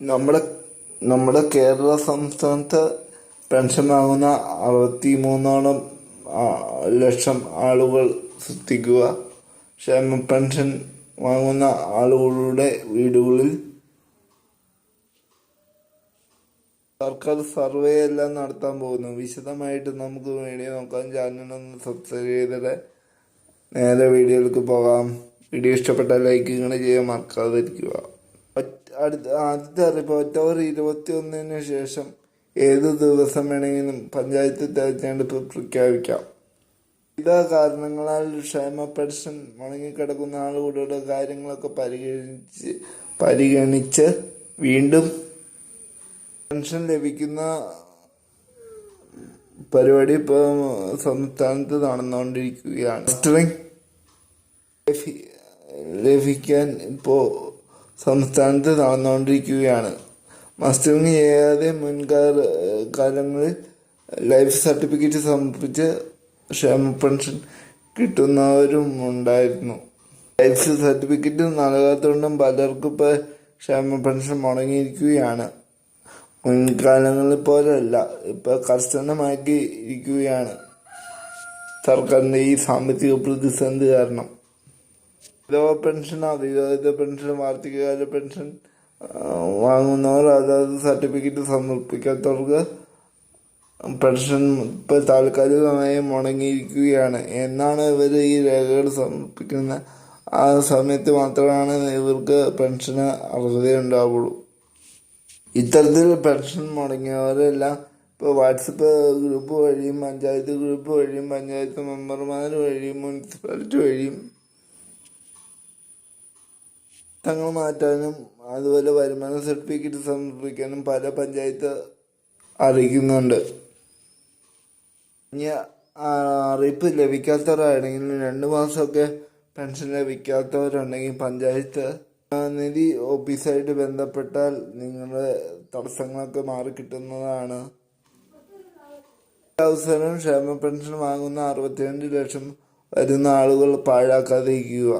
നമ്മുടെ നമ്മുടെ കേരള സംസ്ഥാനത്ത് പെൻഷൻ വാങ്ങുന്ന അറുപത്തി മൂന്നോളം ലക്ഷം ആളുകൾ സൃഷ്ടിക്കുക. ക്ഷേമ പെൻഷൻ വാങ്ങുന്ന ആളുകളുടെ വീടുകളിൽ സർക്കാർ സർവേ എല്ലാം നടത്താൻ പോകുന്നു. വിശദമായിട്ട് നമുക്ക് വീഡിയോ നോക്കാം. ചാനലൊന്ന് സബ്സ്ക്രൈബ് ചെയ്തിട്ട് നേരെ വീഡിയോയിലേക്ക് പോകാം. വീഡിയോ ഇഷ്ടപ്പെട്ടാൽ ലൈക്ക് ഇങ്ങനെ ചെയ്യാൻ മറക്കാതിരിക്കുക. അടുത്ത ആദ്യത്തെ അറിയിപ്പ് ഒക്ടോബർ ഇരുപത്തി ഒന്നിന് ശേഷം ഏത് ദിവസം വേണമെങ്കിലും പഞ്ചായത്ത് തെരഞ്ഞെടുപ്പ് പ്രഖ്യാപിക്കാം. വിവിധ കാരണങ്ങളാൽ ക്ഷേമ പെൻഷൻ മുടങ്ങിക്കിടക്കുന്ന ആളുകളുടെ കാര്യങ്ങളൊക്കെ പരിഗണിച്ച് പരിഗണിച്ച് വീണ്ടും പെൻഷൻ ലഭിക്കുന്ന പരിപാടി ഇപ്പോൾ സംസ്ഥാനത്ത് നടന്നുകൊണ്ടിരിക്കുകയാണ്. ലഭിക്കാൻ ഇപ്പോൾ സംസ്ഥാനത്ത് നടന്നുകൊണ്ടിരിക്കുകയാണ്. മസ്റ്ററിംഗ് ചെയ്യാതെ മുൻകാല കാലങ്ങളിൽ ലൈഫ് സർട്ടിഫിക്കറ്റ് സമർപ്പിച്ച് ക്ഷേമ പെൻഷൻ കിട്ടുന്നവരും ഉണ്ടായിരുന്നു ലൈഫ് സർട്ടിഫിക്കറ്റ് നൽകാത്തതുകൊണ്ടും പലർക്കും ഇപ്പോൾ ക്ഷേമ പെൻഷൻ മുടങ്ങിയിരിക്കുകയാണ്. മുൻകാലങ്ങളിൽ പോലെയല്ല ഇപ്പോൾ കർശനമാക്കി ഇരിക്കുകയാണ് സർക്കാരിന്റെ ഈ സാമ്പത്തിക പ്രതിസന്ധി കാരണം. വിധവ പെൻഷൻ അവിവാഹിത പെൻഷൻ വാർത്തകാല പെൻഷൻ വാങ്ങുന്നവർ അതായത് സർട്ടിഫിക്കറ്റ് സമർപ്പിക്കാത്തവർക്ക് പെൻഷൻ ഇപ്പൊ താൽക്കാലികമായി മുടങ്ങിയിരിക്കുകയാണ്. എന്നാണ് ഇവർ ഈ രേഖകൾ സമർപ്പിക്കുന്ന ആ സമയത്ത് മാത്രമാണ് ഇവർക്ക് പെൻഷന് അർഹതയുണ്ടാവുള്ളൂ. ഇത്തരത്തിൽ പെൻഷൻ മുടങ്ങിയവരെല്ലാം ഇപ്പോൾ വാട്സപ്പ് ഗ്രൂപ്പ് വഴിയും പഞ്ചായത്ത് ഗ്രൂപ്പ് വഴിയും പഞ്ചായത്ത് മെമ്പർമാർ വഴിയും മുനിസിപ്പാലിറ്റി വഴിയും തങ്ങൾ മാറ്റാനും അതുപോലെ വരുമാന സർട്ടിഫിക്കറ്റ് സമർപ്പിക്കാനും പല പഞ്ചായത്ത് അറിയിക്കുന്നുണ്ട്. ഇനി അറിയിപ്പ് ലഭിക്കാത്തവരാണെങ്കിൽ രണ്ട് മാസമൊക്കെ പെൻഷൻ ലഭിക്കാത്തവരുണ്ടെങ്കിൽ പഞ്ചായത്ത് നിധി ഓഫീസായിട്ട് ബന്ധപ്പെട്ടാൽ നിങ്ങളുടെ തടസ്സങ്ങളൊക്കെ മാറി കിട്ടുന്നതാണ് അവസരം ക്ഷേമ പെൻഷൻ വാങ്ങുന്ന അറുപത്തിരണ്ട് ലക്ഷം വരുന്ന ആളുകൾ പാഴാക്കാതിരിക്കുക.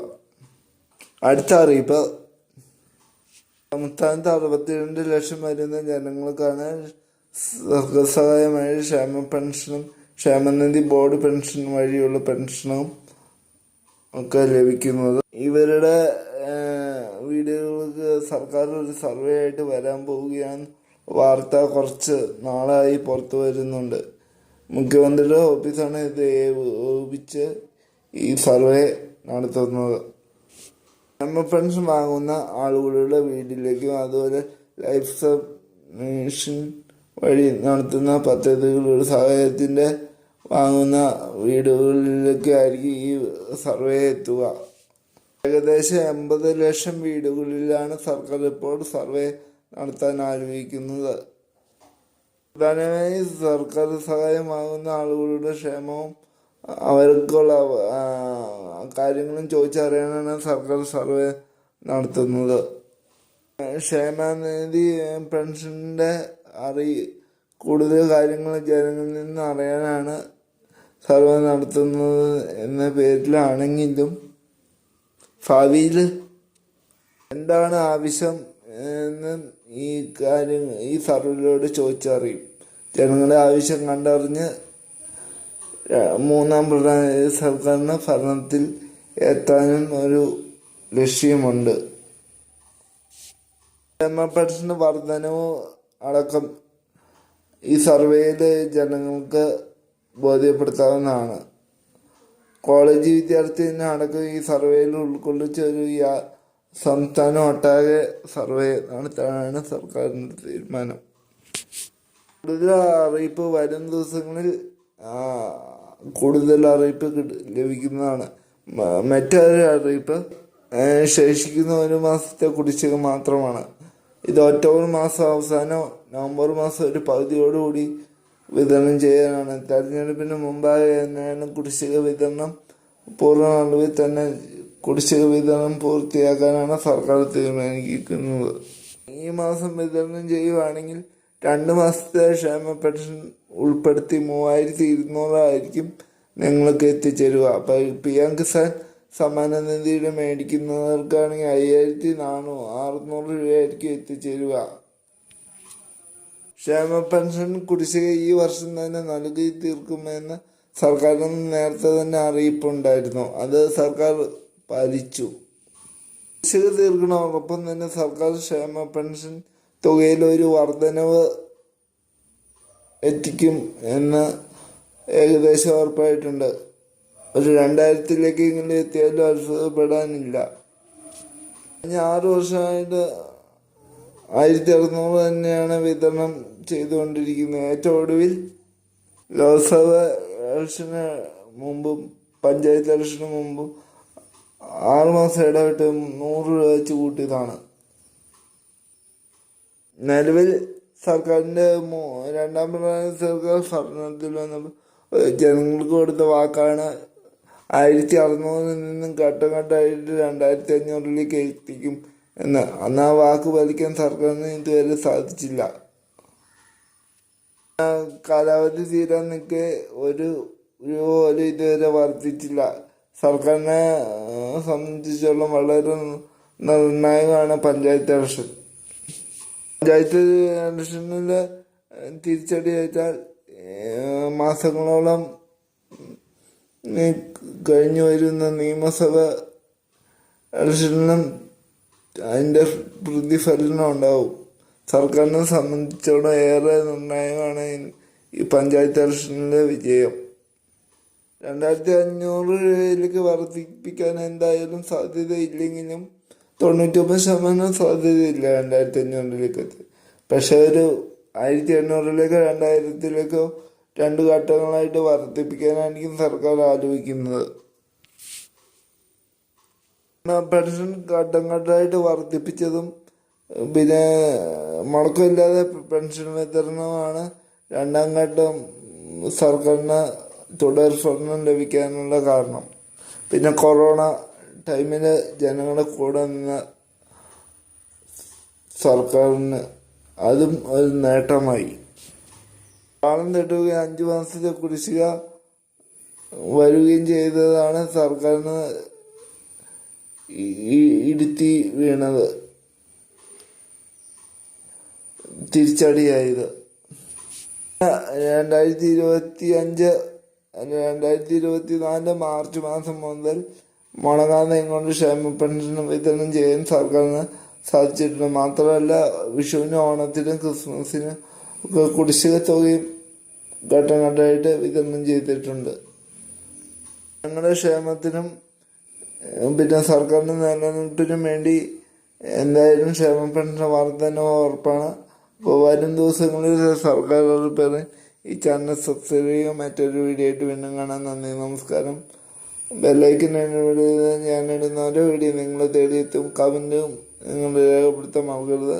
അടുത്ത അറിയിപ്പ് സംസ്ഥാനത്ത് അറുപത്തിരണ്ട് ലക്ഷം വരുന്ന ജനങ്ങൾക്കാണ് സർക്കാർ ക്ഷേമ പെൻഷനും ക്ഷേമനിധി ബോർഡ് പെൻഷൻ വഴിയുള്ള പെൻഷനും ഒക്കെ ലഭിക്കുന്നത് ഇവരുടെ വീടുകൾക്ക് സർക്കാർ ഒരു സർവേ ആയിട്ട് വരാൻ പോവുകയാണ് വാർത്ത കുറച്ച് നാളായി പുറത്തു വരുന്നുണ്ട് മുഖ്യമന്ത്രിയുടെ ഓഫീസാണ് ഇത് ഏപിച്ച് ഈ സർവേ നടത്തുന്നത് ഫ്രണ്ട്സ് വാങ്ങുന്ന ആളുകളുടെ വീട്ടിലേക്കും അതുപോലെ ലൈഫ് സബ്മിഷൻ വഴി നടത്തുന്ന പദ്ധതികളുടെ സഹായത്തിന്റെ വാങ്ങുന്ന വീടുകളിലേക്കായിരിക്കും ഈ സർവേ എത്തുക. ഏകദേശം എൺപത് ലക്ഷം വീടുകളിലാണ് സർക്കാർ ഇപ്പോൾ സർവേ നടത്താൻ ആലോചിക്കുന്നത് പ്രധാനമായി സർക്കാർ സഹായം വാങ്ങുന്ന ആളുകളുടെ ക്ഷേമവും അവർക്കുള്ള കാര്യങ്ങളും ചോദിച്ചറിയാനാണ് സർക്കാർ സർവേ നടത്തുന്നത്. ക്ഷേമനിധി പെൻഷന്റെ അറി കൂടുതൽ കാര്യങ്ങൾ ജനങ്ങളിൽ നിന്ന് അറിയാനാണ് സർവേ നടത്തുന്നത് എന്ന പേരിലാണെങ്കിലും ഭാവിയിൽ എന്താണ് ആവശ്യം എന്ന് ഈ കാര്യം ഈ സർവേയിലൂടെ ചോദിച്ചറിയും. ജനങ്ങളുടെ ആവശ്യം കണ്ടറിഞ്ഞ് മൂന്നാം പിണറായി സർക്കാരിന് ഭരണത്തിൽ എത്താനും ഒരു ലക്ഷ്യമുണ്ട്. പെൻഷന് വർധനവ് അടക്കം ഈ സർവേയിൽ ജനങ്ങൾക്ക് ബോധ്യപ്പെടുത്താവുന്നതാണ്. കോളേജ് വിദ്യാർത്ഥിനെ അടക്കം ഈ സർവേയിൽ ഉൾക്കൊള്ളിച്ച ഒരു സംസ്ഥാനം ഒട്ടാകെ സർവേ നടത്താനാണ് സർക്കാരിന്റെ തീരുമാനം. കൂടുതൽ അറിയിപ്പ് വരും ദിവസങ്ങളിൽ കൂടുതൽ അറിയിപ്പ് ലഭിക്കുന്നതാണ്. മറ്റൊരു അറിയിപ്പ് ശേഷിക്കുന്ന ഒരു മാസത്തെ കുടിശ്ശിക മാത്രമാണ്. ഇത് ഒക്ടോബർ മാസം അവസാനോ നവംബർ മാസം ഒരു പകുതിയോടുകൂടി വിതരണം ചെയ്യാനാണ്. തെരഞ്ഞെടുപ്പിന് മുമ്പായി തന്നെയാണ് കുടിശ്ശിക വിതരണം പൂർണ അളവിൽ തന്നെ കുടിശ്ശിക വിതരണം പൂർത്തിയാക്കാനാണ് സർക്കാർ തീരുമാനിക്കുന്നത്. ഈ മാസം വിതരണം ചെയ്യുവാണെങ്കിൽ രണ്ട് മാസത്തെ ക്ഷേമ പെൻഷൻ ഉൾപ്പെടുത്തി മൂവായിരത്തി ഇരുന്നൂറായിരിക്കും നിങ്ങൾക്ക് എത്തിച്ചേരുക. അപ്പൊ പി എം കിസാൻ സമ്മാന നിധിയുടെ മേടിക്കുന്നവർക്കാണെങ്കിൽ അയ്യായിരത്തി നാനൂറ് അറുന്നൂറ് രൂപയായിരിക്കും എത്തിച്ചേരുക. ക്ഷേമ പെൻഷൻ കുടിശ്ശിക ഈ വർഷം തന്നെ നൽകി തീർക്കുമെന്ന് സർക്കാരിൽ നിന്ന് നേരത്തെ തന്നെ അറിയിപ്പുണ്ടായിരുന്നു. അത് സർക്കാർ പാലിച്ചു. കുടിശ്ശിക തീർക്കണോടൊപ്പം തന്നെ സർക്കാർ ക്ഷേമ പെൻഷൻ തുകയിൽ ഒരു വർധനവ് എത്തിക്കും എന്ന് ഏകദേശം ഉറപ്പായിട്ടുണ്ട്. ഒരു രണ്ടായിരത്തിലേക്ക് ഇങ്ങനെ എത്തിയാലും അത്ഭുതപ്പെടാനില്ല. കഴിഞ്ഞ ആറു വർഷമായിട്ട് ആയിരത്തി അറുന്നൂറ് തന്നെയാണ് വിതരണം ചെയ്തുകൊണ്ടിരിക്കുന്നത്. ഏറ്റവും ഒടുവിൽ ലോക്സഭ ഇലക്ഷന് മുമ്പും പഞ്ചായത്ത് ഇലക്ഷന് മുമ്പും ആറുമാസം ഇടവിട്ട് നൂറ് രൂപ വെച്ച് കൂട്ടിയതാണ്. നിലവിൽ സർക്കാരിന്റെ രണ്ടാം പ്രധാന സർക്കാർ ഭരണത്തിൽ വന്നപ്പോൾ ജനങ്ങൾക്ക് കൊടുത്ത വാക്കാണ് ആയിരത്തി അറുന്നൂറിൽ നിന്നും ഘട്ടം ഘട്ടമായിട്ട് രണ്ടായിരത്തി അഞ്ഞൂറിലേക്ക് എത്തിക്കും എന്ന്. അന്ന് ആ വാക്ക് പാലിക്കാൻ സർക്കാരിന് ഇതുവരെ സാധിച്ചില്ല. കാലാവധി തീരാൻ നിൽക്കെ ഒരു പോലും ഇതുവരെ വർദ്ധിച്ചില്ല. സർക്കാരിനെ സംബന്ധിച്ചോളം വളരെ നിർണായകമാണ് പഞ്ചായത്ത് ഇലക്ഷൻ. പഞ്ചായത്ത് ഇലക്ഷനിൽ തിരിച്ചടി ഏറ്റാൽ മാസങ്ങളോളം കഴിഞ്ഞു വരുന്ന നിയമസഭ ഇലക്ഷനിലും അതിന്റെ പ്രതിഫലനം ഉണ്ടാവും. സർക്കാരിനെ സംബന്ധിച്ചോളം ഏറെ നിർണായകമാണ് ഈ പഞ്ചായത്ത് ഇലക്ഷനിലെ വിജയം. രണ്ടായിരത്തി അഞ്ഞൂറ് രൂപയിലേക്ക് വർദ്ധിപ്പിക്കാൻ എന്തായാലും സാധ്യതയില്ലെങ്കിലും തൊണ്ണൂറ്റൊമ്പത് ശതമാനം സാധ്യതയില്ല രണ്ടായിരത്തി അഞ്ഞൂറിലേക്ക് എത്തി പക്ഷെ ഒരു ആയിരത്തി എണ്ണൂറിലേക്കോ രണ്ടായിരത്തിലേക്കോ രണ്ട് ഘട്ടങ്ങളായിട്ട് വർദ്ധിപ്പിക്കാനായിരിക്കും സർക്കാർ ആലോചിക്കുന്നത്. പെൻഷൻ ഘട്ടം ഘട്ടമായിട്ട് വർദ്ധിപ്പിച്ചതും പിന്നെ മുടക്കമില്ലാതെ പെൻഷൻ വിതരണമാണ് രണ്ടാം ഘട്ടം സർക്കാരിന് തുടർ സ്വർണം ലഭിക്കാനുള്ള കാരണം. പിന്നെ കൊറോണ ടൈമിൽ ജനങ്ങളുടെ കൂടെ നിന്ന സർക്കാരിന് അതും ഒരു നേട്ടമായി. പാലം തെട്ടുകയും അഞ്ചു മാസത്തെ കുടിശ്ശിക വരികയും ചെയ്തതാണ് സർക്കാരിന് ഇടുത്തി വീണത്. തിരിച്ചടിയായത്. രണ്ടായിരത്തി ഇരുപത്തി അഞ്ച് രണ്ടായിരത്തി ഇരുപത്തി നാല് മാർച്ച് മാസം മുതൽ മുടങ്ങാതെ കൊണ്ട് ക്ഷേമ പെൻഷൻ വിതരണം ചെയ്യാൻ സർക്കാരിന് സാധിച്ചിട്ടുണ്ട് മാത്രമല്ല വിഷുവിനും ഓണത്തിനും ക്രിസ്മസിനും ഒക്കെ കുടിശ്ശിക തുകയും ഘട്ടം ഘട്ടമായിട്ട് വിതരണം ചെയ്തിട്ടുണ്ട്. ഞങ്ങളുടെ ക്ഷേമത്തിനും പിന്നെ സർക്കാരിന്റെ നിലനിൽപ്പിനും വേണ്ടി എന്തായാലും ക്ഷേമ പെൻഷൻ വർധന ഉറപ്പാണ്. അപ്പോൾ വരും ദിവസങ്ങളിൽ സർക്കാർ പേര് ഈ ചാനൽ സബ്സ്ക്രൈബ് ചെയ്യുക മറ്റൊരു വീഡിയോ ആയിട്ട് വീണ്ടും കാണാൻ നന്ദി നമസ്കാരം. ബെല്ലൈക്കൻ ഞാനിടുന്ന ഓരോ വീഡിയോ നിങ്ങളെ തേടിയെത്തും. കമന്റും നിങ്ങൾ രേഖപ്പെടുത്താൻ മറക്കരുത്.